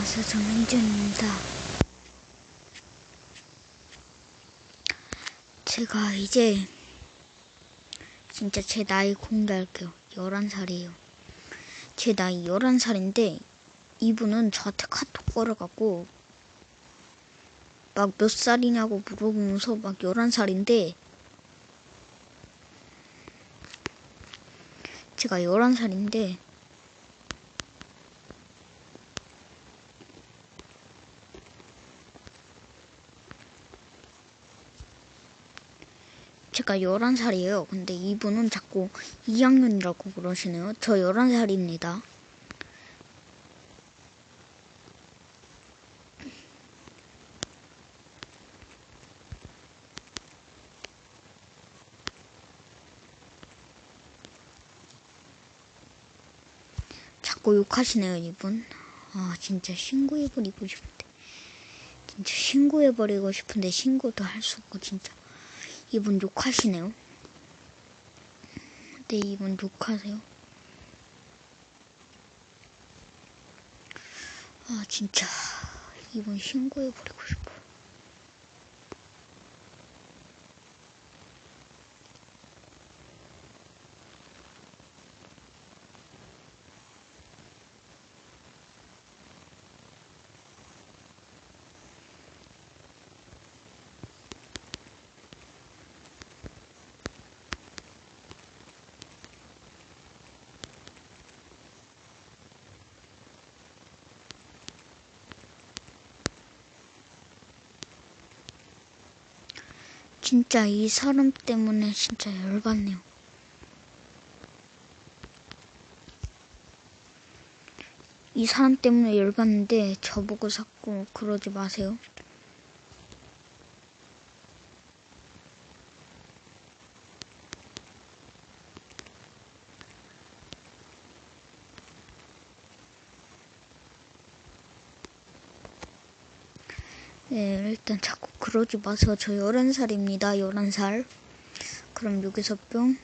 안녕하세요. 정민준입니다. 제가 이제 진짜 제 나이 공개할게요. 11살이에요. 제 나이 11살인데 이분은 저한테 카톡 걸어갖고 막 몇 살이냐고 물어보면서 막 11살인데 제가 11살인데 제가 11살이에요. 근데 이분은 자꾸 2학년이라고 그러시네요. 저 11살입니다. 자꾸 욕하시네요, 이분. 아, 진짜 신고해버리고 싶은데. 진짜 신고해버리고 싶은데 신고도 할 수 없고, 진짜. 이분 욕하시네요. 네, 이분 욕하세요. 아, 진짜. 이분 신고해버리고 싶어. 진짜 이 사람 때문에 진짜 열받네요. 이 사람 때문에 열받는데 저보고 자꾸 그러지 마세요. 네, 일단 자꾸 그러지 마세요. 저 11살입니다. 11살. 그럼 여기서 뿅.